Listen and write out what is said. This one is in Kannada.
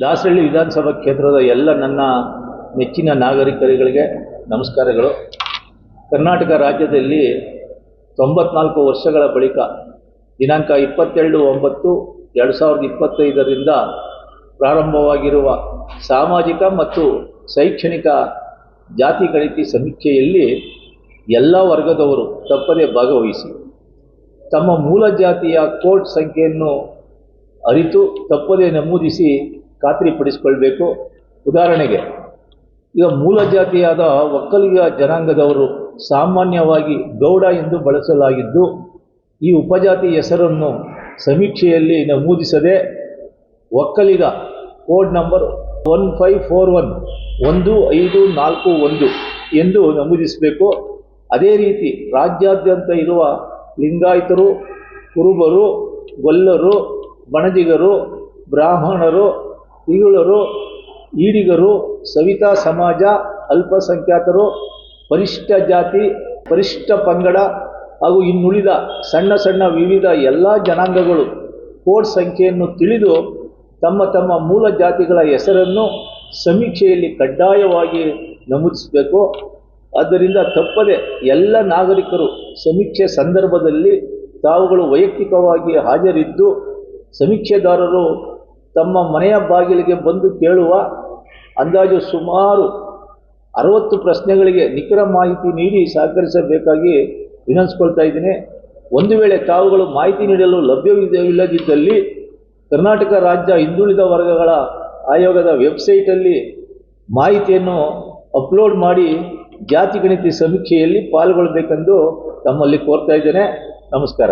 ದಾಸರಳ್ಳಿ ವಿಧಾನಸಭಾ ಕ್ಷೇತ್ರದ ಎಲ್ಲ ನನ್ನ ನೆಚ್ಚಿನ ನಾಗರಿಕರುಗಳಿಗೆ ನಮಸ್ಕಾರಗಳು. ಕರ್ನಾಟಕ ರಾಜ್ಯದಲ್ಲಿ ತೊಂಬತ್ನಾಲ್ಕು ವರ್ಷಗಳ ಬಳಿಕ ದಿನಾಂಕ ಇಪ್ಪತ್ತೆರಡು ಒಂಬತ್ತು ಎರಡು ಸಾವಿರದ ಇಪ್ಪತ್ತೈದರಿಂದ ಪ್ರಾರಂಭವಾಗಿರುವ ಸಾಮಾಜಿಕ ಮತ್ತು ಶೈಕ್ಷಣಿಕ ಜಾತಿ ಗಣಿತಿ ಸಮೀಕ್ಷೆಯಲ್ಲಿ ಎಲ್ಲ ವರ್ಗದವರು ತಪ್ಪದೇ ಭಾಗವಹಿಸಿ. ತಮ್ಮ ಮೂಲ ಜಾತಿಯ ಕೋಡ್ ಸಂಖ್ಯೆಯನ್ನು ಅರಿತು ತಪ್ಪದೇ ನಮೂದಿಸಿ ಖಾತ್ರಿಪಡಿಸಿಕೊಳ್ಬೇಕು. ಉದಾಹರಣೆಗೆ, ಈಗ ಮೂಲ ಜಾತಿಯಾದ ಒಕ್ಕಲಿಗ ಜನಾಂಗದವರು ಸಾಮಾನ್ಯವಾಗಿ ಗೌಡ ಎಂದು ಬಳಸಲಾಗಿದ್ದು, ಈ ಉಪಜಾತಿ ಹೆಸರನ್ನು ಸಮೀಕ್ಷೆಯಲ್ಲಿ ನಮೂದಿಸದೆ Vokkaliga code number one five four one ಒಂದು ಐದು ನಾಲ್ಕು ಒಂದು ಎಂದು ನಮೂದಿಸಬೇಕು. ಅದೇ ರೀತಿ ರಾಜ್ಯಾದ್ಯಂತ ಇರುವ ಲಿಂಗಾಯತರು, ಕುರುಬರು, ಗೊಲ್ಲರು, ಬಣಜಿಗರು, ಬ್ರಾಹ್ಮಣರು ಈಗಳರು ಈಡಿಗರು, ಸವಿತಾ ಸಮಾಜ, ಅಲ್ಪಸಂಖ್ಯಾತರು, ಪರಿಷ್ಠ ಜಾತಿ, ಪರಿಷ್ಠ ಪಂಗಡ ಹಾಗೂ ಇನ್ನುಳಿದ ಸಣ್ಣ ಸಣ್ಣ ವಿವಿಧ ಎಲ್ಲ ಜನಾಂಗಗಳು ಕೋಡ್ ಸಂಖ್ಯೆಯನ್ನು ತಿಳಿದು ತಮ್ಮ ತಮ್ಮ ಮೂಲ ಜಾತಿಗಳ ಹೆಸರನ್ನು ಸಮೀಕ್ಷೆಯಲ್ಲಿ ಕಡ್ಡಾಯವಾಗಿ ನಮೂದಿಸಬೇಕು. ಆದ್ದರಿಂದ ತಪ್ಪದೆ ಎಲ್ಲ ನಾಗರಿಕರು ಸಮೀಕ್ಷೆ ಸಂದರ್ಭದಲ್ಲಿ ತಾವುಗಳು ವೈಯಕ್ತಿಕವಾಗಿ ಹಾಜರಿದ್ದು ಸಮೀಕ್ಷೆದಾರರು ತಮ್ಮ ಮನೆಯ ಬಾಗಿಲಿಗೆ ಬಂದು ಕೇಳುವ ಅಂದಾಜು ಸುಮಾರು ಅರವತ್ತು ಪ್ರಶ್ನೆಗಳಿಗೆ ನಿಖರ ಮಾಹಿತಿ ನೀಡಿ ಸಹಕರಿಸಬೇಕಾಗಿ ವಿನಂತಿಸ್ಕೊಳ್ತಾ ಇದ್ದೀನಿ. ಒಂದು ವೇಳೆ ತಾವುಗಳು ಮಾಹಿತಿ ನೀಡಲು ಲಭ್ಯವಿಲ್ಲದಿದ್ದಲ್ಲಿ ಕರ್ನಾಟಕ ರಾಜ್ಯ ಹಿಂದುಳಿದ ವರ್ಗಗಳ ಆಯೋಗದ ವೆಬ್ಸೈಟಲ್ಲಿ ಮಾಹಿತಿಯನ್ನು ಅಪ್ಲೋಡ್ ಮಾಡಿ ಜಾತಿ ಗಣಿತ ಸಮೀಕ್ಷೆಯಲ್ಲಿ ಪಾಲ್ಗೊಳ್ಳಬೇಕೆಂದು ತಮ್ಮಲ್ಲಿ ಕೋರ್ತಾ ಇದ್ದೇನೆ. ನಮಸ್ಕಾರ.